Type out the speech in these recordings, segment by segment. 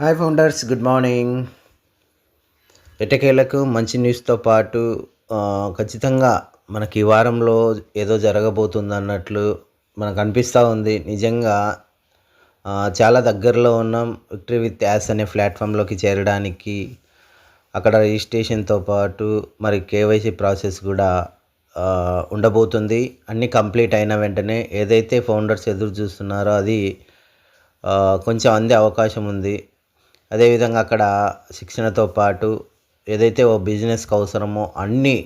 Hi founders good morning ఎటకేలకు మంచి న్యూస్తో పాటు ఖచ్చితంగా మనకి ఈ వారంలో ఏదో జరగబోతుంది అన్నట్లు మనకు అనిపిస్తూ ఉంది. నిజంగా చాలా దగ్గరలో ఉన్నాం. విక్టరీ విత్ యాస్ అనే ప్లాట్ఫామ్లోకి చేరడానికి అక్కడ రిజిస్ట్రేషన్తో పాటు మరి కేవైసీ ప్రాసెస్ కూడా ఉండబోతుంది. అన్నీ కంప్లీట్ అయిన వెంటనే ఏదైతే ఫౌండర్స్ ఎదురు చూస్తున్నారో అది కొంచెం అందే అవకాశం ఉంది. అదేవిధంగా అక్కడ శిక్షణతో పాటు ఏదైతే ఓ బిజినెస్కి అవసరమో అన్నీ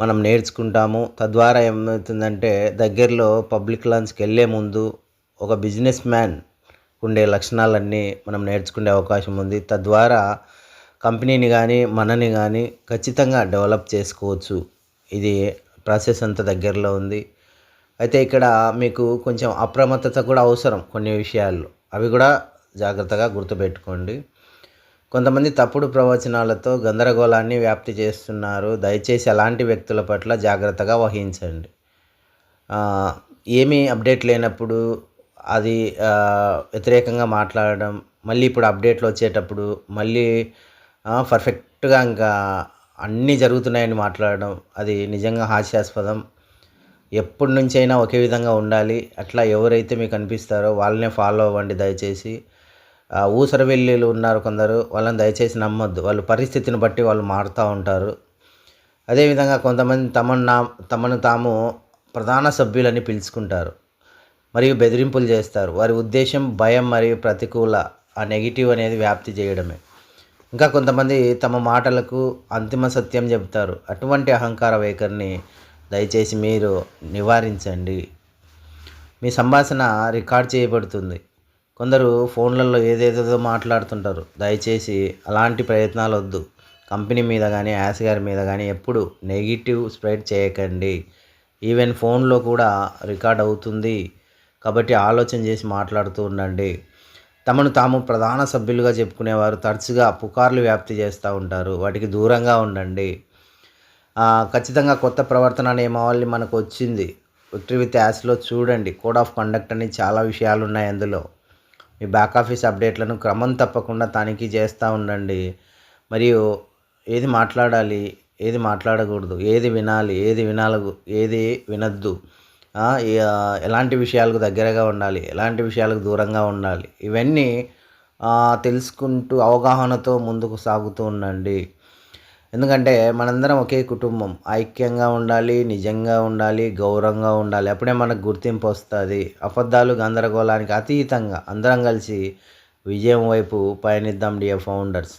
మనం నేర్చుకుంటాము. తద్వారా ఏమవుతుందంటే దగ్గరలో పబ్లిక్ లంచ్కి వెళ్ళే ముందు ఒక బిజినెస్ మ్యాన్ ఉండే లక్షణాలన్నీ మనం నేర్చుకునే అవకాశం ఉంది. తద్వారా కంపెనీని కానీ మనని కానీ ఖచ్చితంగా డెవలప్ చేసుకోవచ్చు. ఇది ప్రాసెస్ అంత దగ్గరలో ఉంది. అయితే ఇక్కడ మీకు కొంచెం అప్రమత్తత కూడా అవసరం కొన్ని విషయాల్లో. అవి కూడా జాగ్రత్తగా గుర్తుపెట్టుకోండి. కొంతమంది తప్పుడు ప్రవచనాలతో గందరగోళాన్ని వ్యాప్తి చేస్తున్నారు. దయచేసి అలాంటి వ్యక్తుల పట్ల జాగ్రత్తగా వహించండి. ఏమీ అప్డేట్ లేనప్పుడు అది వ్యతిరేకంగా మాట్లాడడం మళ్ళీ ఇప్పుడు అప్డేట్లు వచ్చేటప్పుడు మళ్ళీ పర్ఫెక్ట్గా ఇంకా అన్నీ జరుగుతున్నాయని మాట్లాడడం అది నిజంగా హాస్యాస్పదం. ఎప్పటి నుంచైనా ఒకే విధంగా ఉండాలి. అట్లా ఎవరైతే మీకు అనిపిస్తారో వాళ్ళనే ఫాలో అవ్వండి దయచేసి. ఊసరవెల్లీలు ఉన్నారు కొందరు వాళ్ళని దయచేసి నమ్మొద్దు. వాళ్ళు పరిస్థితిని బట్టి వాళ్ళు మారుతూ ఉంటారు. అదేవిధంగా కొంతమంది తమను నా తమను తాము ప్రధాన సభ్యులని పిలుచుకుంటారు. మరియు బెదిరింపులు చేస్తారు. వారి ఉద్దేశం భయం మరియు ప్రతికూల ఆ నెగిటివ్ అనేది వ్యాప్తి చేయడమే. ఇంకా కొంతమంది తమ మాటలకు అంతిమ సత్యం చెబుతారు. అటువంటి అహంకార వైఖరిని దయచేసి మీరు నివారించండి. మీ సంభాషణ రికార్డ్ చేయబడుతుంది. కొందరు ఫోన్లలో ఏదేదో మాట్లాడుతుంటారు. దయచేసి అలాంటి ప్రయత్నాలు వద్దు కంపెనీ మీద కానీ యాస్ గారి మీద కానీ ఎప్పుడు నెగిటివ్ స్ప్రెడ్ చేయకండి. ఈవెన్ ఫోన్లో కూడా రికార్డ్ అవుతుంది కాబట్టి ఆలోచన చేసి మాట్లాడుతూ ఉండండి. తమను తాము ప్రధాన సభ్యులుగా చెప్పుకునేవారు తరచుగా పుకార్లు వ్యాప్తి చేస్తూ ఉంటారు. వాటికి దూరంగా ఉండండి. ఖచ్చితంగా కొత్త ప్రవర్తన నియమావళి మనకు వచ్చింది. విక్టరీ విత్ యాస్లో చూడండి. కోడ్ ఆఫ్ కండక్ట్ అని చాలా విషయాలు ఉన్నాయి అందులో. మీ బ్యాక్ ఆఫీస్ అప్డేట్లను క్రమం తప్పకుండా తనిఖీ చేస్తూ ఉండండి. మరియు ఏది మాట్లాడాలి ఏది మాట్లాడకూడదు ఏది వినాలి ఏది వినాల ఏది వినద్దు ఎలాంటి విషయాలకు దగ్గరగా ఉండాలి ఎలాంటి విషయాలకు దూరంగా ఉండాలి ఇవన్నీ తెలుసుకుంటూ అవగాహనతో ముందుకు సాగుతూ ఉండండి. ఎందుకంటే మనందరం ఒకే కుటుంబం. ఐక్యంగా ఉండాలి నిజంగా ఉండాలి గౌరవంగా ఉండాలి. అప్పుడే మనకు గుర్తింపు వస్తుంది. అబద్ధాలు గందరగోళానికి అతీతంగా అందరం కలిసి విజయం వైపు పయనిద్దాం డియర్ ఫౌండర్స్.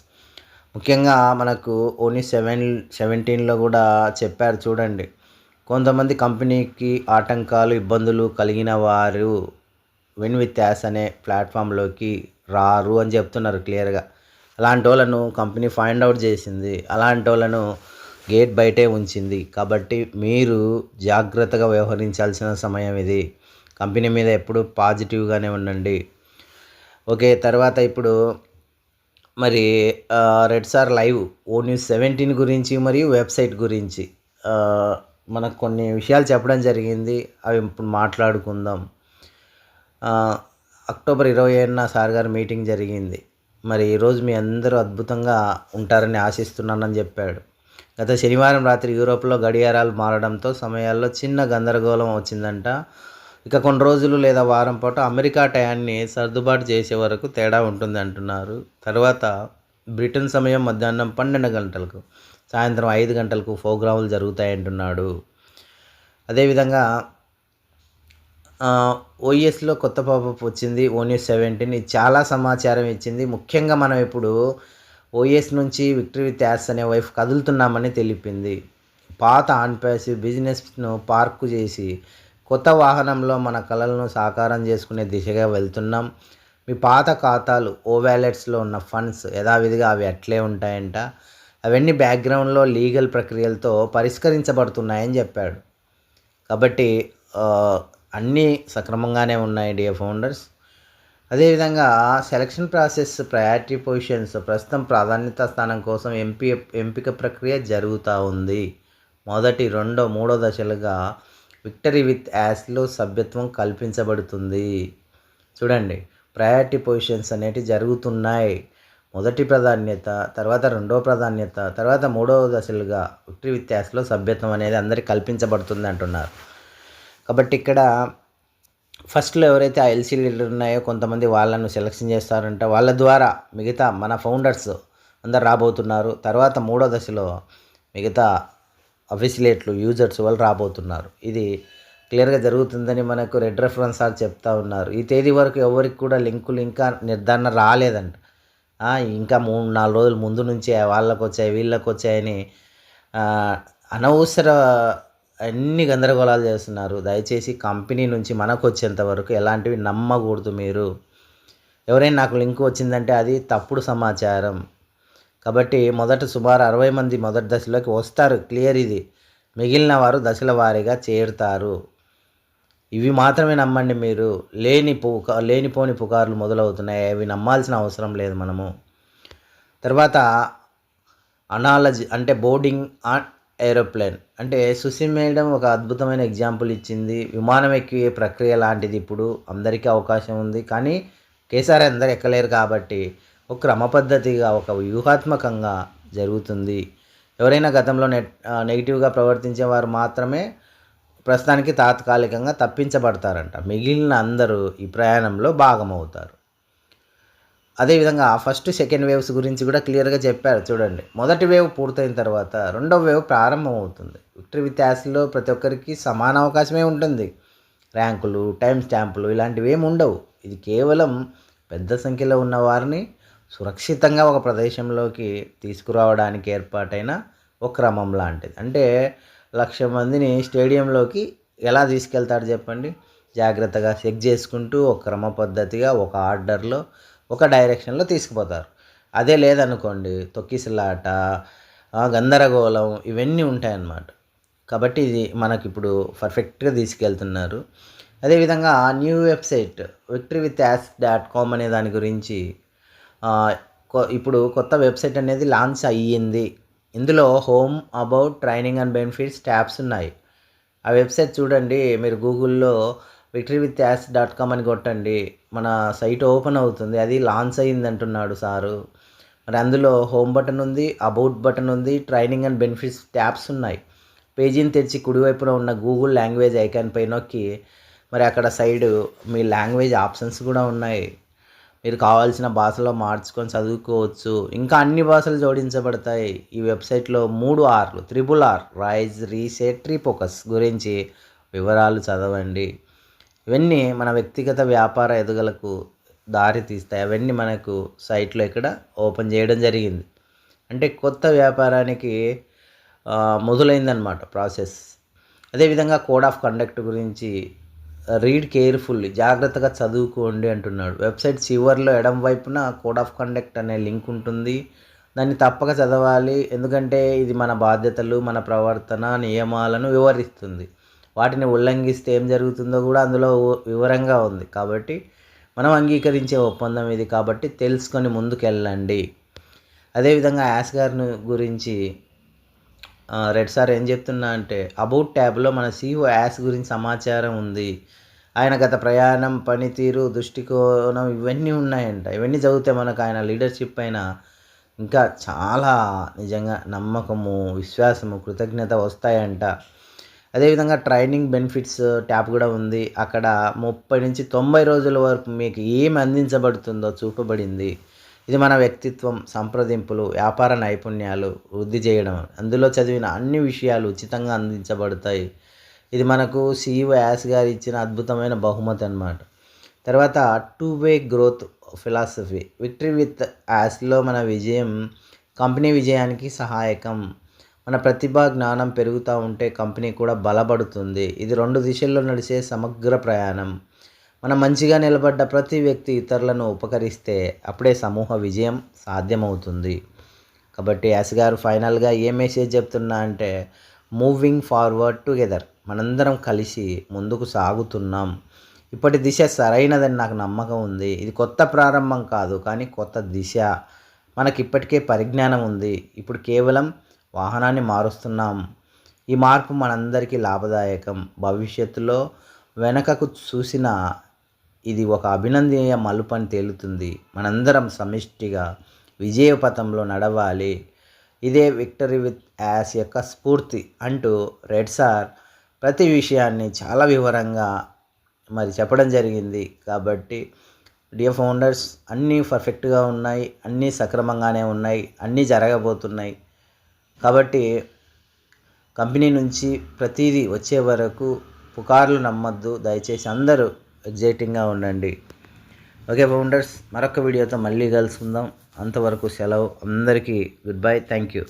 ముఖ్యంగా మనకు ఓన్లీ సెవెన్ సెవెంటీన్లో కూడా చెప్పారు చూడండి. కొంతమంది కంపెనీకి ఆటంకాలు ఇబ్బందులు కలిగిన వారు విన్ విత్ యాస్ అనే ప్లాట్ఫామ్లోకి రారు అని చెప్తున్నారు క్లియర్గా. అలాంటి వాళ్ళను కంపెనీ ఫైండ్ అవుట్ చేసింది. అలాంటి వాళ్ళను గేట్ బయటే ఉంచింది. కాబట్టి మీరు జాగ్రత్తగా వ్యవహరించాల్సిన సమయం ఇది. కంపెనీ మీద ఎప్పుడు పాజిటివ్గానే ఉండండి. ఓకే తర్వాత ఇప్పుడు మరి రెడ్ సార్ లైవ్ ఓ న్యూస్ సెవెంటీన్ గురించి మరియు వెబ్సైట్ గురించి. మనకు కొన్ని విషయాలు చెప్పడం జరిగింది. అవి ఇప్పుడు మాట్లాడుకుందాం. అక్టోబర్ ఇరవై ఏడున సార్ గారి మీటింగ్ జరిగింది. మరి ఈరోజు మీ అందరూ అద్భుతంగా ఉంటారని ఆశిస్తున్నానని చెప్పాడు. గత శనివారం రాత్రి యూరోప్లో గడియారాలు మారడంతో సమయాల్లో చిన్న గందరగోళం వచ్చిందంట. ఇక కొన్ని రోజులు లేదా వారం పాటు అమెరికా టయాన్ని సర్దుబాటు చేసే వరకు తేడా ఉంటుంది అంటున్నారు. తర్వాత బ్రిటన్ సమయం మధ్యాహ్నం పన్నెండు గంటలకు సాయంత్రం ఐదు గంటలకు ప్రోగ్రాములు జరుగుతాయంటున్నాడు. అదేవిధంగా ఓఎస్లో కొత్త పాపప్ వచ్చింది ఓన్యూస్ సెవెంటీన్. ఇది చాలా సమాచారం ఇచ్చింది. ముఖ్యంగా మనం ఇప్పుడు ఓఎస్ నుంచి విక్టరీ విత్ యాస్ అనే వైఫ్ కదులుతున్నామని తెలిపింది. పాత ఆన్ ప్యాసివ్ బిజినెస్ను పార్కు చేసి కొత్త వాహనంలో మన కళలను సాకారం చేసుకునే దిశగా వెళ్తున్నాం. మీ పాత ఖాతాలు ఓ వ్యాలెట్స్లో ఉన్న ఫండ్స్ యథావిధిగా అవి అట్లే ఉంటాయంట. అవన్నీ బ్యాక్గ్రౌండ్లో లీగల్ ప్రక్రియలతో పరిష్కరించబడుతున్నాయని చెప్పాడు. కాబట్టి అన్నీ సక్రమంగానే ఉన్నాయి డియర్ ఫౌండర్స్ అదేవిధంగా సెలక్షన్ ప్రాసెస్ ప్రయారిటీ పొజిషన్స్ ప్రస్తుతం ప్రాధాన్యత స్థానం కోసం ఎంపీ ఎంపిక ప్రక్రియ జరుగుతూ ఉంది. మొదటి రెండో మూడో దశలుగా విక్టరీ విత్ యాస్లో సభ్యత్వం కల్పించబడుతుంది. చూడండి ప్రయారిటీ పొజిషన్స్ అనేటివి జరుగుతున్నాయి. మొదటి ప్రాధాన్యత తర్వాత రెండో ప్రాధాన్యత తర్వాత మూడవ దశలుగా విక్టరీ విత్ యాస్లో సభ్యత్వం అనేది అందరికీ కల్పించబడుతుంది అంటున్నారు. కాబట్టి ఇక్కడ ఫస్ట్లో ఎవరైతే ఆ ఎల్సీ లీడర్ ఉన్నాయో కొంతమంది వాళ్ళను సెలెక్షన్ చేస్తారంట. వాళ్ళ ద్వారా మిగతా మన ఫౌండర్స్ అందరు రాబోతున్నారు. తర్వాత మూడో దశలో మిగతా అఫిసిలేట్లు యూజర్స్ వాళ్ళు రాబోతున్నారు. ఇది క్లియర్గా జరుగుతుందని మనకు రెడ్ రెఫరెన్స్ సార్ చెప్తా ఉన్నారు. ఈ తేదీ వరకు ఎవరికి కూడా లింకులు ఇంకా నిర్ధారణ రాలేదంట. ఇంకా మూడు నాలుగు రోజుల ముందు నుంచే వాళ్ళకు వచ్చాయి వీళ్ళకి వచ్చాయని అనవసర అన్ని గందరగోళాలు చేస్తున్నారు. దయచేసి కంపెనీ నుంచి మనకు వచ్చేంత వరకు ఎలాంటివి నమ్మకూడదు మీరు. ఎవరైనా నాకు లింక్ వచ్చిందంటే అది తప్పుడు సమాచారం. కాబట్టి మొదట సుమారు అరవై మంది మొదటి దశలోకి వస్తారు. క్లియర్ ఇది. మిగిలిన వారు దశల వారీగా చేరుతారు. ఇవి మాత్రమే నమ్మండి మీరు. లేని పుక లేనిపోని పుకార్లు మొదలవుతున్నాయి. అవి నమ్మాల్సిన అవసరం లేదు మనము. తర్వాత అనాలజీ అంటే బోర్డింగ్ ఏరోప్లేన్. అంటే సుసి మేడం ఒక అద్భుతమైన ఎగ్జాంపుల్ ఇచ్చింది. విమానం ఎక్కే ప్రక్రియ లాంటిది ఇప్పుడు అందరికీ అవకాశం ఉంది. కానీ కేసీఆర్ అందరు ఎక్కలేరు కాబట్టి ఒక క్రమ పద్ధతిగా ఒక వ్యూహాత్మకంగా జరుగుతుంది. ఎవరైనా గతంలో నెట్ నెగిటివ్గా ప్రవర్తించే వారు మాత్రమే ప్రస్తుతానికి తాత్కాలికంగా తప్పించబడతారంట. మిగిలిన అందరూ ఈ ప్రయాణంలో భాగమవుతారు. అదేవిధంగా ఫస్ట్ సెకండ్ వేవ్స్ గురించి కూడా క్లియర్గా చెప్పారు. చూడండి. మొదటి వేవ్ పూర్తయిన తర్వాత రెండవ వేవ్ ప్రారంభం అవుతుంది విక్టరీ విత్యాసలో ప్రతి ఒక్కరికి సమాన అవకాశమే ఉంటుంది. ర్యాంకులు టైం స్టాంపులు ఇలాంటివి ఏమి ఉండవు. ఇది కేవలం పెద్ద సంఖ్యలో ఉన్న వారిని సురక్షితంగా ఒక ప్రదేశంలోకి తీసుకురావడానికి ఏర్పాటైన ఒక క్రమం లాంటిది. అంటే లక్ష మందిని స్టేడియంలోకి ఎలా తీసుకెళ్తారు చెప్పండి? జాగ్రత్తగా చెక్ చేసుకుంటూ ఒక క్రమ పద్ధతిగా ఒక ఆర్డర్లో ఒక డైరెక్షన్లో తీసుకుపోతారు. అదే లేదనుకోండి తొక్కిసలాట గందరగోళం ఇవన్నీ ఉంటాయన్నమాట. కాబట్టి ఇది మనకి ఇప్పుడు పర్ఫెక్ట్గా తీసుకెళ్తున్నారు. అదేవిధంగా new website victory with us dot com అనే దాని గురించి కొ- ఇప్పుడు కొత్త వెబ్సైట్ అనేది లాంచ్ అయ్యింది. ఇందులో home about training and benefits tabs ఉన్నాయి. ఆ వెబ్సైట్ చూడండి మీరు గూగుల్లో victory with us dot com అని కొట్టండి. మన సైట్ ఓపెన్ అవుతుంది. అది లాంచ్ అయింది అంటున్నాడు సారు. మరి అందులో హోమ్ బటన్ ఉంది అబౌట్ బటన్ ఉంది ట్రైనింగ్ అండ్ బెనిఫిట్స్ ట్యాబ్స్ ఉన్నాయి. పేజీని తెరిచి కుడివైపున ఉన్న గూగుల్ లాంగ్వేజ్ ఐకాన్ పై నొక్కి మరి అక్కడ సైడ్ మీ లాంగ్వేజ్ ఆప్షన్స్ కూడా ఉన్నాయి. మీరు కావాల్సిన భాషలో మార్చుకొని చదువుకోవచ్చు. ఇంకా అన్ని భాషలు జోడించబడతాయి. ఈ వెబ్సైట్లో మూడు ఆర్లు త్రిబుల్ ఆర్ రైజ్ రీసెట్ ట్రీపోకస్ గురించి వివరాలు చదవండి. ఇవన్నీ మన వ్యక్తిగత వ్యాపార ఎదుగలకు దారి తీస్తాయి. అవన్నీ మనకు సైట్లో ఇక్కడ ఓపెన్ చేయడం జరిగింది. అంటే కొత్త వ్యాపారానికి మొదలైందనమాట ప్రాసెస్. అదేవిధంగా కోడ్ ఆఫ్ కండక్ట్ గురించి రీడ్ కేర్ఫుల్లీ జాగ్రత్తగా చదువుకోండి అంటున్నాడు. వెబ్సైట్ చివర్లో ఎడం వైపున కోడ్ ఆఫ్ కండక్ట్ అనే లింక్ ఉంటుంది. దాన్ని తప్పక చదవాలి. ఎందుకంటే ఇది మన బాధ్యతలు మన ప్రవర్తన నియమాలను వివరిస్తుంది. వాటిని ఉల్లంఘిస్తే ఏం జరుగుతుందో కూడా అందులో వివరంగా ఉంది. కాబట్టి మనం అంగీకరించే ఒప్పందం ఇది. కాబట్టి తెలుసుకొని ముందుకెళ్ళండి. అదేవిధంగా యాస్ గారిని గురించి రెడ్ సార్ ఏం చెప్తున్నా అంటే అబౌట్ ట్యాబ్లో మన సీఓ యాస్ గురించి సమాచారం ఉంది. ఆయన గత ప్రయాణం పనితీరు దృష్టికోణం ఇవన్నీ ఉన్నాయంట. ఇవన్నీ చదివితే మనకు ఆయన లీడర్షిప్ పైన ఇంకా చాలా నిజంగా నమ్మకము విశ్వాసము కృతజ్ఞత వస్తాయంట. అదేవిధంగా ట్రైనింగ్ బెనిఫిట్స్ ట్యాబ్ కూడా ఉంది. అక్కడ ముప్పై నుంచి తొంభై రోజుల వరకు మీకు ఏమి అందించబడుతుందో చూపబడింది. ఇది మన వ్యక్తిత్వం సంప్రదింపులు వ్యాపార నైపుణ్యాలు వృద్ధి చేయడం. అందులో చదివిన అన్ని విషయాలు ఉచితంగా అందించబడతాయి. ఇది మనకు సిఇఓ యాస్ గారు ఇచ్చిన అద్భుతమైన బహుమతి అన్నమాట. తర్వాత two way growth philosophy. Victory with యాస్లో మన విజయం కంపెనీ విజయానికి సహాయకం. మన ప్రతిభ జ్ఞానం పెరుగుతూ ఉంటే కంపెనీ కూడా బలపడుతుంది. ఇది రెండు దిశల్లో నడిచే సమగ్ర ప్రయాణం. మనం మంచిగా నిలబడ్డ ప్రతి వ్యక్తి ఇతరులను ఉపకరిస్తే అప్పుడే సమూహ విజయం సాధ్యమవుతుంది. కాబట్టి యాస్ గారు ఫైనల్గా ఏ మెసేజ్ చెప్తున్నా అంటే మూవింగ్ ఫార్వర్డ్ టుగెదర్. మనందరం కలిసి ముందుకు సాగుతున్నాం. ఇప్పటి దిశ సరైనదని నాకు నమ్మకం ఉంది. ఇది కొత్త ప్రారంభం కాదు కానీ కొత్త దిశ. మనకి ఇప్పటికే పరిజ్ఞానం ఉంది. ఇప్పుడు కేవలం వాహనాన్ని మారుస్తున్నాం. ఈ మార్పు మనందరికీ లాభదాయకం. భవిష్యత్తులో వెనకకు చూసిన ఇది ఒక అభినందనీయ మలుపు అని తేలుతుంది. మనందరం సమిష్టిగా విజయపథంలో నడవాలి. ఇదే విక్టరీ విత్ యాస్ యొక్క స్ఫూర్తి అంటూ రెడ్ సార్ ప్రతి విషయాన్ని చాలా వివరంగా మరి చెప్పడం జరిగింది. కాబట్టి డియర్ ఫౌండర్స్ అన్నీ పర్ఫెక్ట్గా ఉన్నాయి అన్నీ సక్రమంగానే ఉన్నాయి అన్నీ జరగబోతున్నాయి. కాబట్టి కంపెనీ నుంచి ప్రతిదీ వచ్చే వరకు పుకార్లు నమ్మద్దు. దయచేసి అందరూ ఎగ్జైటింగ్గా ఉండండి. ఓకే ఫౌండర్స్ మరొక వీడియోతో మళ్ళీ కలుసుకుందాం. అంతవరకు సెలవు. అందరికీ గుడ్ బై. Thank you.